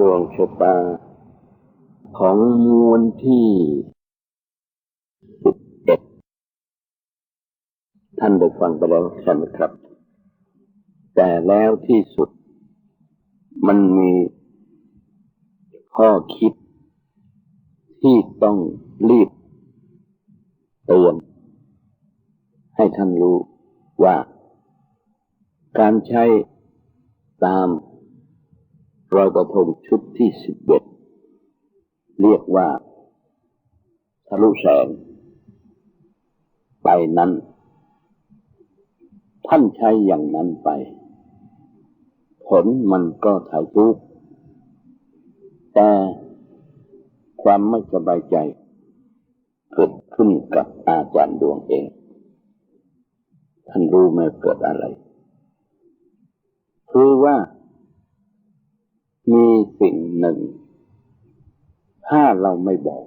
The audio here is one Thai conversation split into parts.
ดวงชะตา ของมวลที่สิบเอ็ดท่านได้ฟังไปแล้วใช่ไหมครับ แต่แล้วที่สุด มันมีข้อคิด ที่ต้องรีบเตือนให้ท่านรู้ว่า การใช้ตาม เรอยกระทงชุดที่สิบเอ็ดเรียกว่าทะลุแสง ไปนั้น ท่านใช้อย่างนั้นไป ผลมันก็ถ่ายทุกแต่ความไม่สบายใจ เกิดขึ้นกับอาจารย์ดวงเอง ท่านรู้ไหมเกิดอะไร คือว่า มีสิ่งหนึ่ง ถ้าเราไม่บอก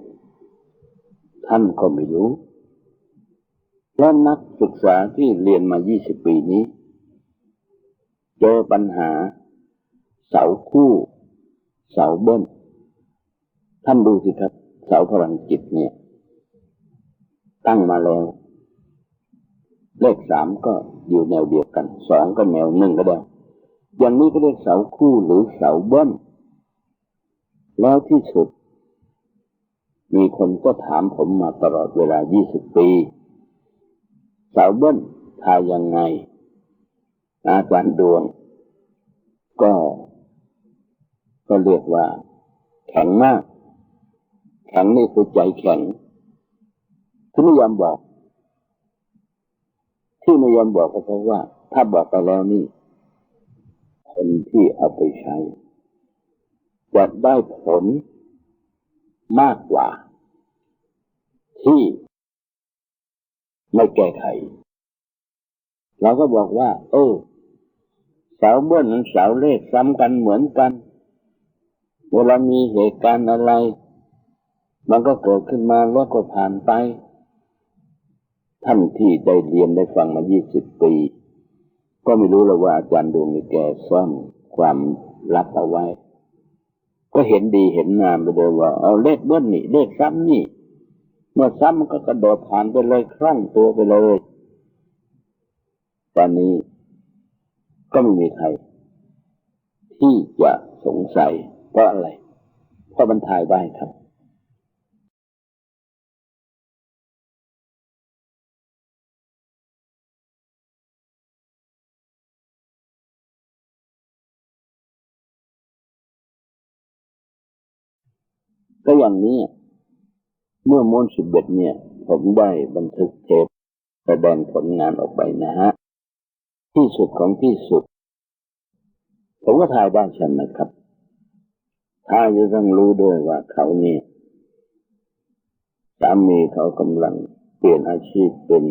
ท่านก็ไม่รู้ และนักศึกษาที่เรียนมา 20 ปีนี้ เจอปัญหา เสาคู่ เสาเบิ้ลท่านดูสิครับ เสาพลังจิตเนี่ย ตั้งมาแล้ว เลขสามก็อยู่แนวเดียวกัน สองก็แนวหนึ่งก็ได้ อย่างนี้ก็เรียกเสาคู่หรือเสาเบิ้ลแล้วที่สุด มีคนก็ถามผมมาตลอดเวลา 20 ปี เสาเบิ้ลทายยังไง อาจารย์ดวง ก็ ก็เรียกว่า แข็งมาก แข็งนี่คือใจแข็งที่ไม่ยอมบอก ที่ไม่ยอมบอกก็เพราะว่า ถ้าบอกไปแล้วนี่ คนที่เอาไปใช้จะได้ผลมากกว่า ที่ไม่แก้ไข เราก็บอกว่า เออสาวเบิ้ลนั้นสาวเลขซ้ำกันเหมือนกัน เวลามีเหตุการณ์อะไร มันก็เกิดขึ้นมาแล้วก็ผ่านไป ท่านที่ได้เรียนได้ฟังมา 20 ปี ก็ไม่รู้แล้วว่าอาจารย์ดวงนี่แกซ่อนความลับเอาไว้ ก็เห็นดีเห็นงามไปเลยว่า เอาเลขเบิ้ลนี่เลขซ้ำนี่ เมื่อซ้ำมันก็กระโดดผ่านไปเลยคล่องตัวไปเลย ตอนนี้ก็ไม่มีใคร ที่จะสงสัยเพราะอะไรเพราะมันถ่ายได้ครับ ก็อย่างนี้ เมื่อม้วนสิบเอ็ดเนี่ย ผมได้บันทึกเทปแสดงผลงานออกไปนะฮะ ที่สุดของที่สุด ผมก็ถายได้ใช่ไหมครับถ้าจะต้องรู้ด้วยว่าเขาเนี่ยสามีเขากำลังเปลี่ยนอาชีพเป็น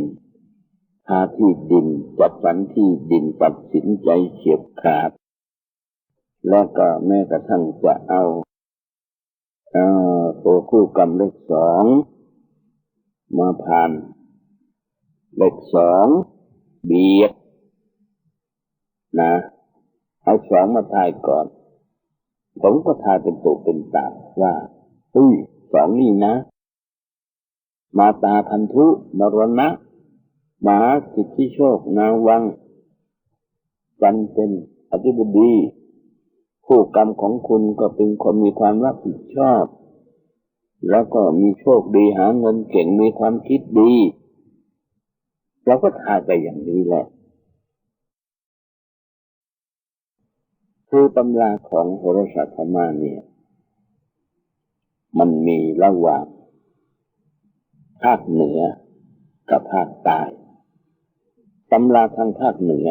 ค้าที่ดินจัดสรรที่ดินตัดสินใจเฉียบขาด แล้วก็แม้กระทั่งจะเอา ตัวคู่กรรมเลขสองมาผ่าน เลขสองเบียดนะเอาสองมาทายก่อน ผมก็ทายเป็นตุเป็นตาว่าอุ้ยสองนี่นะ มาตาพันธุนรณะมหาสิทธิโชคนาวังจันเป็นอธิบดี ผู้กรรมของคุณก็เป็นคนมีความรับผิดชอบ แล้วก็มีโชคดีหาเงินเก่งมีความคิดดีเราก็ทายไปอย่างนี้แหละ คือตำราของโหราศาสตร์พม่าเนี่ย มันมีระหว่างภาคเหนือกับภาคใต้ตำราทางภาคเหนือ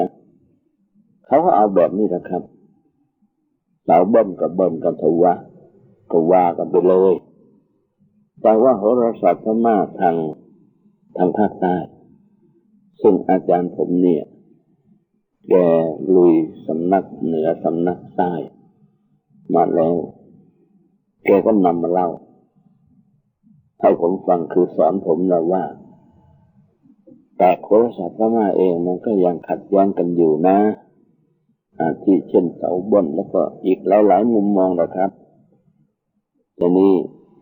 เขาก็เอาแบบนี้นะครับ สาวเบิ้มกับเบิ้มกันทว่าก็ว่ากันไปเลย แต่ว่าโหราศาสตร์พม่าทางทางภาคใต้ซึ่งอาจารย์ผมเนี่ย แกลุยสำนักเหนือสำนักใต้ มาแล้ว แกก็นำมาเล่า ให้ผมฟังคือสอนผมแล้วว่า แต่โหราศาสตร์พม่าเองมันก็ยังขัดแย้งกันอยู่นะ ทิเช่นเสาบนแล้วก็อีกหลายหลายๆมุมมองนะครับทีนี้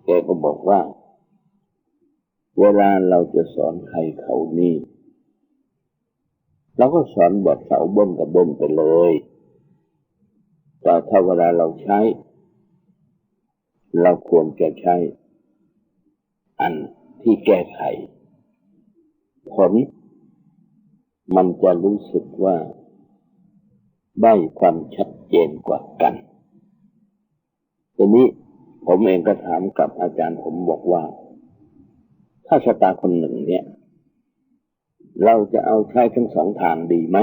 แกก็บอกว่า เวลาเราจะสอนใครเขานี่เราก็สอนแบบเสาบนกับบนไปเลย แต่ถ้าเวลาเราใช้ เราควรจะใช้ อันที่แก้ไข ผล มันจะรู้สึกว่า ได้ความชัดเจนกว่ากันทีนี้ผมเองก็ถามกับอาจารย์ผมบอกว่า ถ้าชะตาคนหนึ่งเนี่ย เราจะเอาใช้ทั้งสองทางดีไหม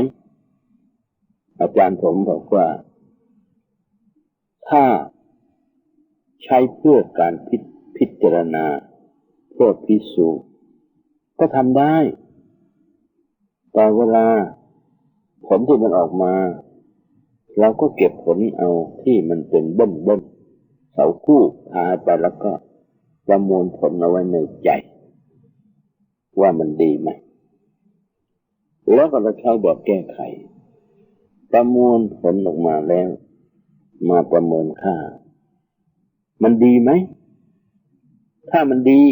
อาจารย์ผมบอกว่า ถ้าใช้เพื่อการพิพิจารณา เพื่อพิสูจน์ก็ทำได้ แต่เวลาผลที่มันออกมา เราก็เก็บผลเอาที่มันเป็นเบิ้ลเบิ้ลเสาคู่พาไปแล้วก็ประมวลผลเอาไว้ในใจ ว่ามันดีไหมแล้วก็เราใช้แบบแก้ไข ประมวลผลออกมาแล้ว มาประเมินค่า มันดีไหม ถ้ามันดี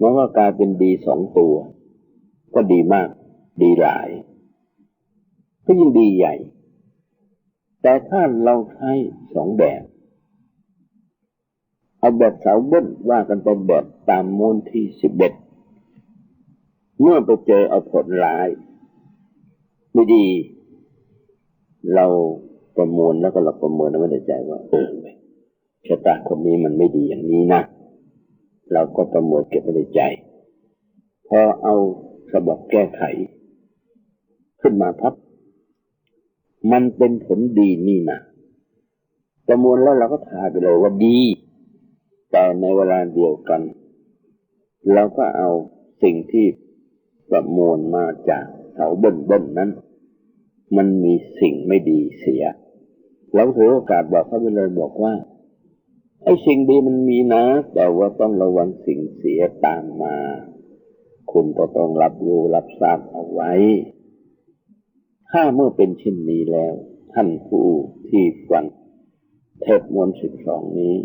มันก็กลายเป็นดีสองตัว ก็ดีมาก ดีหลาย ก็ยิ่งดีใหญ่ แต่ถ้าเราใช้สองแบบ เอาแบบสาเบิ้ลว่ากันไปแบบตามมูลที่สิบเอ็ดเมื่อไปเจอเอาผลร้าย ไม่ดี เราประมวลแล้วก็เราประเมินเอาไว้ในใจว่าเออชะตาคนนี้มันไม่ดีอย่างนี้นะเราก็ประมวลเก็บไว้ในใจ พอเอาฉบับแก้ไข ขึ้นมาพับ มันเป็นผลดีนี่นะประมวลแล้วเราก็ทายไปเลยว่าดี แต่ในเวลาเดียวกัน เราก็เอาสิ่งที่ประมวลมาจากเสาบนบนนั้น มันมีสิ่งไม่ดีเสียเราถือโอกาสบอกเขาไปเลยบอกว่าไอ้สิ่งดีมันมีนะ แต่ว่าต้องระวังสิ่งเสียตามมา คุณก็ต้องรับรู้รับทราบเอาไว้ ถ้าเมื่อเป็นเช่นนี้แล้ว ท่านผู้ที่ฟังเทปมวลสิบสองนี้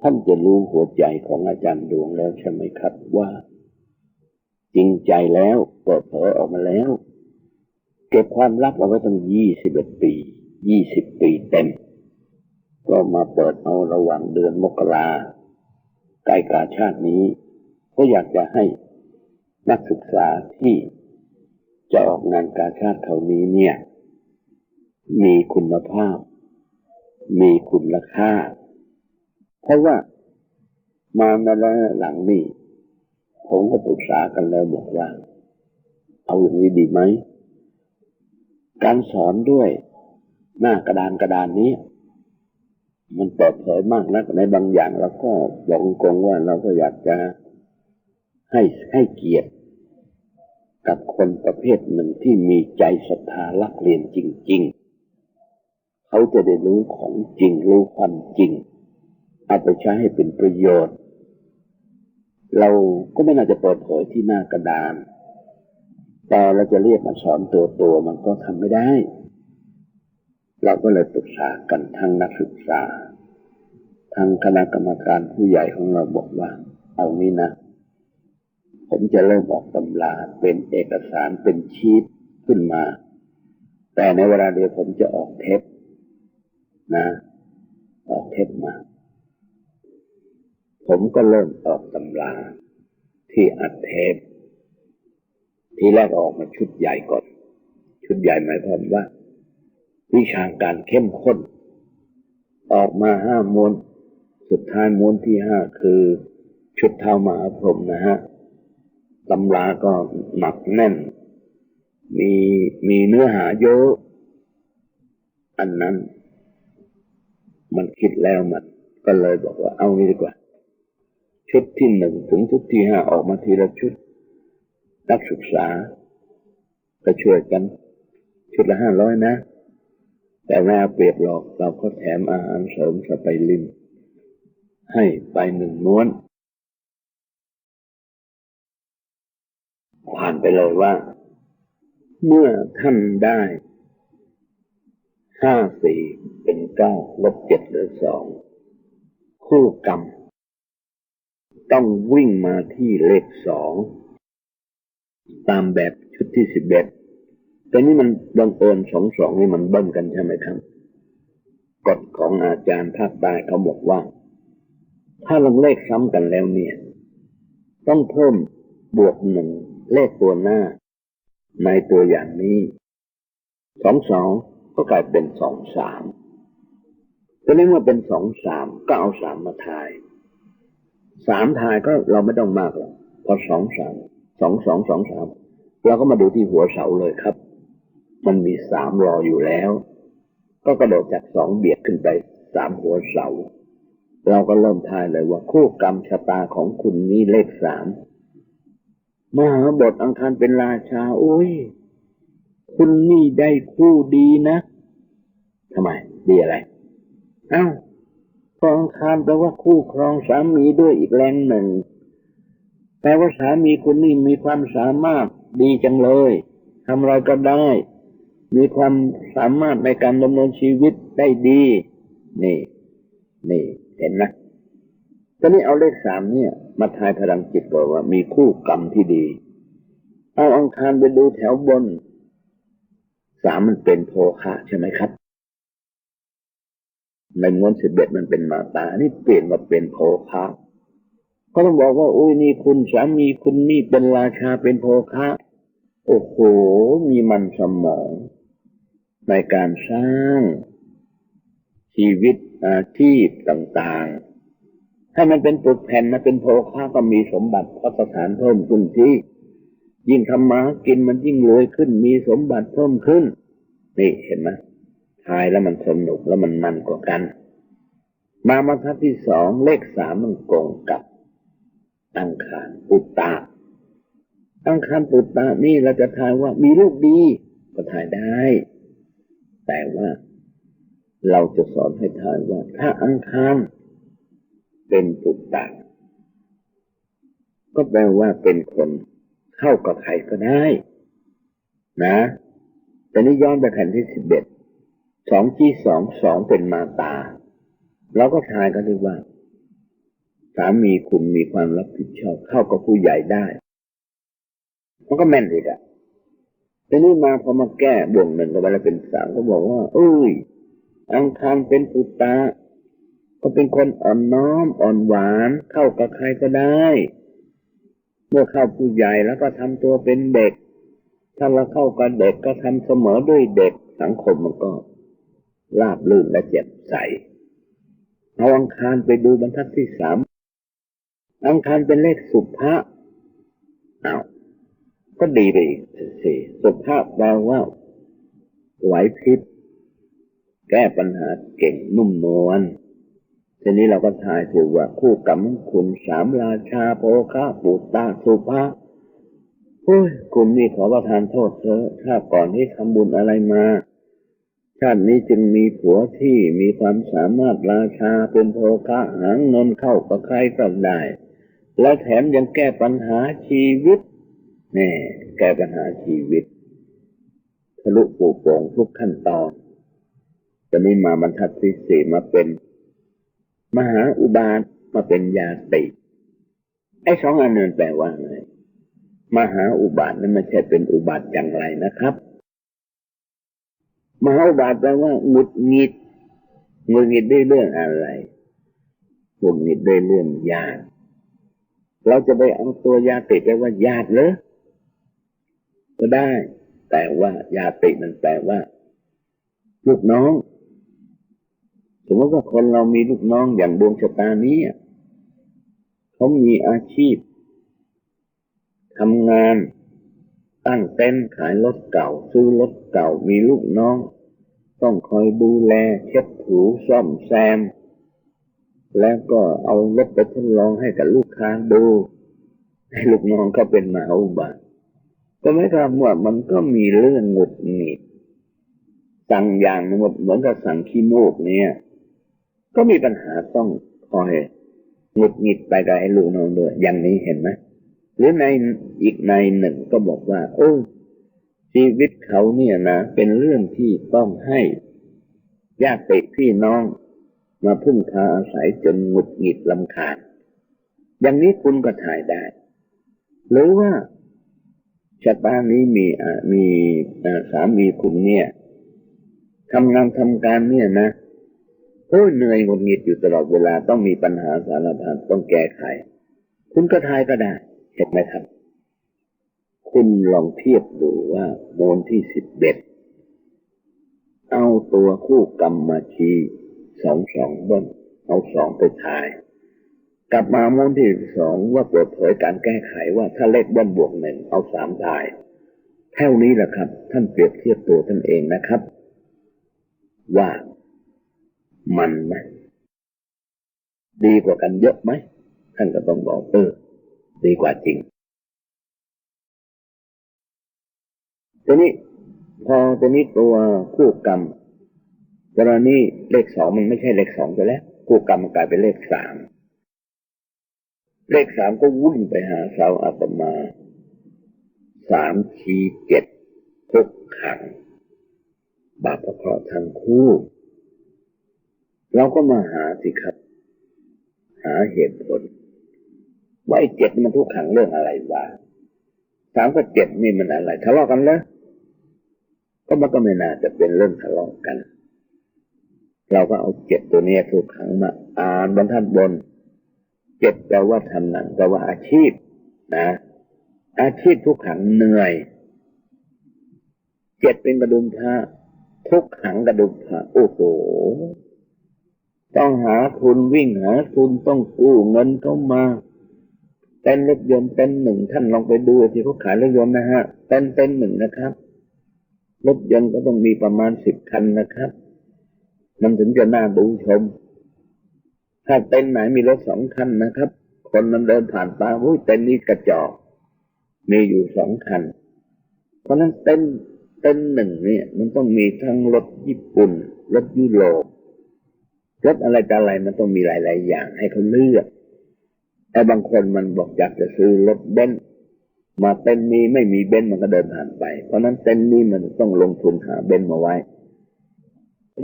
ท่านจะรู้หัวใจของอาจารย์ดวงแล้วใช่ไหมครับว่า จริงใจแล้วเปิดเผยออกมาแล้ว เก็บความลับเอาไว้ตั้งยี่สิบเอ็ดปียี่สิบปีเต็ม ก็มาเปิดเอาระหว่างเดือนมกราใกล้กาชาตินี้ ก็อยากจะให้นักศึกษาที่ จะออกงานการชาติเขานี้เนี่ย มีคุณภาพ มีคุณค่า เพราะว่ามาในระยะหลังนี่ผมก็ปรึกษากันแล้วบอกว่า เอาอย่างนี้ดีไหม การสอนด้วยหน้ากระดานกระดานนี้ มันเปิดเผยมากนักในบางอย่างเราก็บอกตรงว่าเราก็อยากจะให้ให้เกียรติ กับคนประเภทหนึ่งที่มีใจศรัทธารักเรียนจริง ๆ เขาจะได้รู้ของจริงรู้ความจริง เอาไปใช้ให้เป็นประโยชน์ เราก็ไม่น่าจะเปิดเผยที่หน้ากระดาน แต่เราจะเรียกมาสอนตัวตัวมันก็ทำไม่ได้ เราก็เลยปรึกษากันทั้งนักศึกษาทั้งคณะกรรมการผู้ใหญ่ของเราบอกว่า เอานี้นะ ผมจะเริ่มออกตำราเป็นเอกสารเป็นชีตขึ้นมา แต่ในเวลาเดียวผมจะออกเทปนะ ออกเทปมา ผมก็เริ่มออกตำราที่อัดเทปทีแรกออกมาชุดใหญ่ก่อน ชุดใหญ่หมายความว่า วิชาการเข้มข้น ออกมาห้าม้วน สุดท้ายม้วนที่ห้าคือ ชุดเท้ามหาพรหมนะฮะ ตำราก็หนักแน่น มีมีเนื้อหาเยอะ อันนั้น มันคิดแล้วมัน ก็เลยบอกว่าเอานี้ดีกว่า ชุดที่หนึ่งถึงชุดที่ห้าออกมาทีละชุด นักศึกษา ก็ช่วยกัน ชุดละห้าร้อยนะ แต่ไม่เอาเปรียบหรอกเราก็แถมอาหารเสริมสไปรินให้ไปหนึ่งม้วนานไปเลยว่า เมื่อท่านได้ห้าสี่เป็นเก้าลบเจ็ดเหลือสองคู่กรรม ต้องวิ่งมาที่เลขสองตามแบบชุดที่สิบเอ็ดแต่นี่มันบังเอิญสองสองนี่มันเบิ้ลกันใช่ไหมครับกฎของอาจารย์ภาคใต้เขาบอกว่า ถ้าลงเลขซ้ำกันแล้วเนี่ย ต้องเพิ่มบวกหนึ่ง เลขตัวหน้า ในตัวอย่างนี้สองสองก็กลายเป็นสองสามก็เรียกว่าเป็นสองสามก็เอาสามมาทายสามทายก็เราไม่ต้องมากหรอกพอสองสามสองสองสองสามเราก็มาดูที่หัวเสาเลยครับ มันมีสามรออยู่แล้ว ก็กระโดดจากสองเบียดขึ้นไปสามหัวเสา เราก็เริ่มทายเลยว่าคู่กรรมชะตาของคุณนี่เลขสาม มหาบทอังคารเป็นราชา โอ้ย คุณนี่ได้คู่ดีนะทำไม ดีอะไร เอ้าครองคารแปลว่าคู่ครองสามีด้วยอีกแรงหนึ่งแปลว่าสามีคุณนี่มีความสามารถดีจังเลยทำอะไรก็ได้ มีความสามารถในการดำเนินชีวิตได้ดี นี่ นี่ เห็นนะ ตอนนี้เอาเลขสามเนี่ย มาทายพลังจิตบอกว่า มีคู่กรรมที่ดี เอาอังคารไปดูแถวบนสามมันเป็นโภคะใช่ไหมครับ ในม้วนสิบเอ็ดมันเป็นมาตา นี่เปลี่ยนมาเป็นโภคะก็ต้องบอกว่า อุ้ยนี่คุณสามีคุณนี่เป็นราชาเป็นโภคะ โอ้โห มีมันสมอง ในการสร้างชีวิตอาชีพต่าง ๆ ถ้ามันเป็นปึกแผ่นนะเป็นโภคะก็มีสมบัติพระสถานเพิ่มขึ้นที่ ยิ่งทำมากินมันยิ่งรวยขึ้น มีสมบัติเพิ่มขึ้น นี่เห็นไหมทายแล้วมันสนุกแล้วมันมันกว่ากัน มามาทัดที่สองเลขสามมันกงกับอังคารปุตตะอังคารปุตตะนี่เราจะทายว่ามีลูกดี ก็ทายได้ แต่ว่า เราจะสอนให้ทายว่า ถ้าอังคาร เป็นปุตตะก็แปลว่าเป็นคนเข้ากับใครก็ได้ นะแต่นี้ย้อนไปแผ่นที่สิบเอ็ดสองที่สองสองเป็นมาตา เราก็ทายกันดีว่า สามีคุณมีความรับผิดชอบเข้ากับผู้ใหญ่ได้ มันก็แม่นอีกอะแต่นี่มาพอมาแก้บ่วงหนึ่งก็ไปแล้วเป็นสามก็บอกว่า เอ้ย อังคารเป็นปุตตา ก็เป็นคนอ่อนน้อมอ่อนหวานเข้ากับใครก็ได้ เมื่อเข้าผู้ใหญ่แล้วก็ทำตัวเป็นเด็ก ถ้าเราเข้ากับเด็กก็ทำเสมอด้วยเด็กสังคมมันก็ราบรื่นและเจ็บใสเอาอังคารไปดูบรรทัดที่สามอังคารเป็นเลขสุภาพอ้าวก็ดีไปอีกสิสุภาพแปลว่าไหวพริบแก้ปัญหาเก่งนุ่มนวล ทีนี้เราก็ทายถูกว่าคู่กรรมคุณสามราชาโภคะปุตตาสุภาโอ้ยคุณนี่ขอประทานโทษเถอะถ้าก่อนที่ทำบุญอะไรมา ชาตินี้จึงมีผัวที่มีความสามารถราชาเป็นโภคะหางเงินเข้ากับใครก็ได้ และแถมยังแก้ปัญหาชีวิตแน่แก้ปัญหาชีวิตทะลุปูโป่งทุกขั้นตอนตอนนี้มาบรรทัดที่สี่มาเป็น มหาอุบาทมาเป็นยาติไอ้สองอันนั้นแปลว่าอะไงมหาอุบาทนั้นไม่ใช่เป็นอุบาทอย่างไรนะครับ มหาอุบาทแปลว่าหงุดหงิดหงุดหงิดด้วยเรื่องอะไรหงุดหงิดด้วยเรื่องยาเราจะไปเอาตัวยาติแปลว่าญาติเลยก็ได้ แต่ว่ายาติมันแปลว่าลูกน้อง มมติว่าคนเรามีลูกน้องอย่างดวงชะตานี้เขามีอาชีพทำงาน ตั้งเต็นท์ขายรถเก่า ซื้อรถเก่ามีลูกน้อง ต้องคอยดูแล เช็ดถูซ่อมแซม แล้วก็เอารถไปทดลองให้กับลูกค้าดูให้ลูกน้องก็เป็นมาอุบาทก็ไม่ทำว่ามันก็มีเรื่องหงุดหงิดสั่งอย่างนึงเหมือนกับสั่งขี้มูกเนี่ย ก็มีปัญหาต้องคอยหงุดหงิดไปกับไอ้ลูกน้องด้วย อย่างนี้เห็นไหมหรือในอีกในหนึ่งก็บอกว่า โอ้ชีวิตเขาเนี่ยนะ เป็นเรื่องที่ต้องให้ญาติพี่น้องมาพึ่งพาอาศัยจนหงุดหงิดลำคาญอย่างนี้คุณก็ถ่ายได้ หรือว่าชะตานี้มีมีสามีคุณเนี่ยทำงานทำการเนี่ยนะ โอ้เหนื่อยหงุดหงิดอยู่ตลอดเวลาต้องมีปัญหาสารพัดต้องแก้ไข คุณก็ทายก็ได้เห็นไหมครับ คุณลองเทียบดูว่าโมลที่สิบเอ็ดเอาตัวคู่กรรมมาชี้สองสองเบิ้ลเอาสองไปทาย กลับมาโมลที่สองว่าเปิดเผยการแก้ไขว่าถ้าเลขเบิ้ลบวกหนึ่งเอาสามทายเท่านี้แหละครับ ท่านเปรียบเทียบตัวท่านเองนะครับ ว่า มันไหมดีกว่ากันเยอะไหมท่านก็ต้องบอกเออดีกว่าจริงทีนี้พอทีนี้ตัวคู่กรรมกรณีเลขสองมันไม่ใช่เลขสองไปแล้วคู่กรรมมันกลายเป็นเลขสามเลขสามก็วุ่นไปหาเสาอาตมาสามชีเจ็ดทุกขัง บาปเพราะทั้งคู่ เราก็มาหาสิครับ หาเหตุผลว่าไอ้เจ็ดมันทุกขังเรื่องอะไรวะสามกับเจ็ดนี่มันอะไรทะเลาะกันแล้วก็มันก็ไม่น่าจะเป็นเรื่องทะเลาะกัน เราก็เอาเจ็ดตัวนี้ทุกขังมาอ่านบรรทัดบน เจ็ดแปลว่าทำหนังแปลว่าอาชีพ นะ อาชีพทุกขังเหนื่อย เจ็ดเป็นกระดุมผ้าทุกขังกระดุมผ้าโอ้โห ต้องหาทุนวิ่งหาทุนต้องกู้เงินเข้ามาเต้นรถยนต์เต้นหนึ่งท่านลองไปดูที่เขาขายรถยนต์นะฮะเต้นเต้นหนึ่งนะครับรถยนต์ก็ต้องมีประมาณสิบคันนะครับ มันถึงจะน่าดูชม ถ้าเต้นไหนมีรถสองคันนะครับ คนมันเดินผ่านตาอุ้ยเต้นนี้กระจอกมีอยู่สองคัน เพราะฉะนั้นเต้นเต้นหนึ่งเนี่ย มันต้องมีทั้งรถญี่ปุ่นรถยุโรป รถอะไรต่ออะไรมันต้องมีหลาย ๆ อย่างให้เขาเลือกแต่บางคนมันบอกอยากจะซื้อรถเบนซ์มาเต้นนี้ไม่มีเบนซ์มันก็เดินผ่านไป เพราะนั้นเต้นนี้มันต้องลงทุนหาเบนซ์มาไว้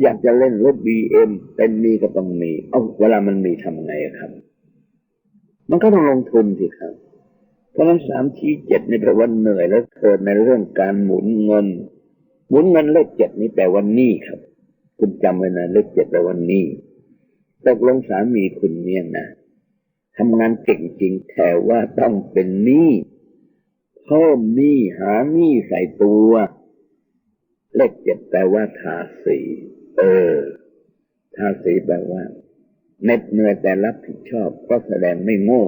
อยากจะเล่นรถบีเอ็มเต้นนี้ก็ต้องมี เอาเวลามันมีทำไงครับ มันก็ต้องลงทุนสิครับ เพราะนั้นสามชี้เจ็ดนี่แปลว่าเหนื่อยแล้วเกิดในเรื่องการหมุนเงิน หมุนเงินเลขเจ็ดนี่แปลว่านี้ครับ คุณจำไว้นะเลขเจ็ดแปลว่านี้ ตกลงสามีคุณเนี่ยนะทำงานเก่งจริงแต่ว่าต้องเป็นหนี้เพิ่มหนี้หาหนี้ใส่ตัวเลขเจ็ดแปลว่าทาสีเออทาสีแปลว่าเหน็ดเหนื่อยแต่รับผิดชอบก็แสดงไม่โง่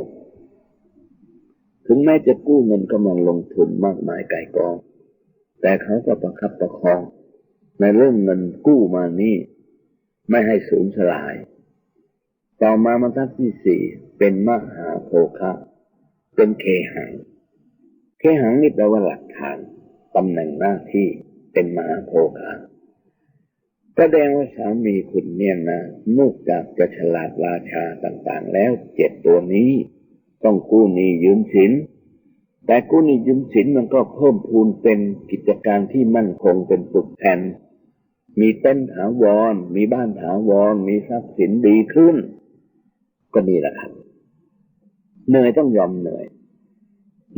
ถึงแม้จะกู้เงินก็มาลงทุนมากมายไก่กอง แต่เขาก็ประคับประคอง ในเรื่องเงินกู้มานี่ ไม่ให้สูญสลาย ต่อมาบรรทัดที่สี่เป็นมหาโภคะ เป็นเคหัง เคหังนี่แปลว่าหลักฐานตำแหน่งหน้าที่เป็นมหาโภคะแสดงว่าสามีคุณเนี่ยนะนอกจากจะฉลาดราชาต่างๆ แล้วเจ็ดตัวนี้ ต้องกู้หนี้ยืมสิน แต่กู้หนี้ยืมสินมันก็เพิ่มพูนเป็นกิจการที่มั่นคงเป็นปึกแผ่นมีเต้นถาวร มีบ้านถาวร มีทรัพย์สินดีขึ้น ก็นี่แหละครับเหนื่อยต้องยอมเหนื่อย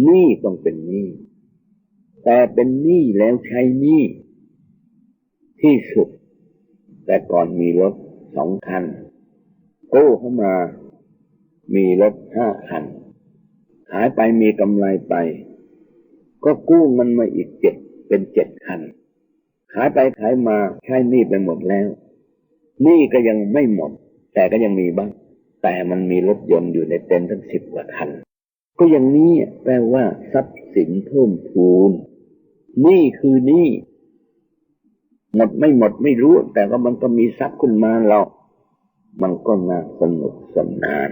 หนี้ต้องเป็นหนี้แต่เป็นหนี้แล้วใช้หนี้ที่สุด แต่ก่อนมีรถสองคันกู้เข้ามามีรถห้าคัน ขายไปมีกำไรไป ก็กู้เงินมาอีกเจ็ดเป็นเจ็ดคัน ขายไปขายมาใช้หนี้ไปหมดแล้วหนี้ก็ยังไม่หมด แต่ก็ยังมีบ้าง แต่มันมีรถยนต์อยู่ในเต็นท์ทั้งสิบกว่าคัน ก็อย่างนี้แปลว่า ทรัพย์สินเพิ่มพูน นี่คือนี่ หมดไม่หมดไม่รู้ แต่ก็มันก็มีทรัพย์ขึ้นมาเรา มันก็น่าสนุกสนาน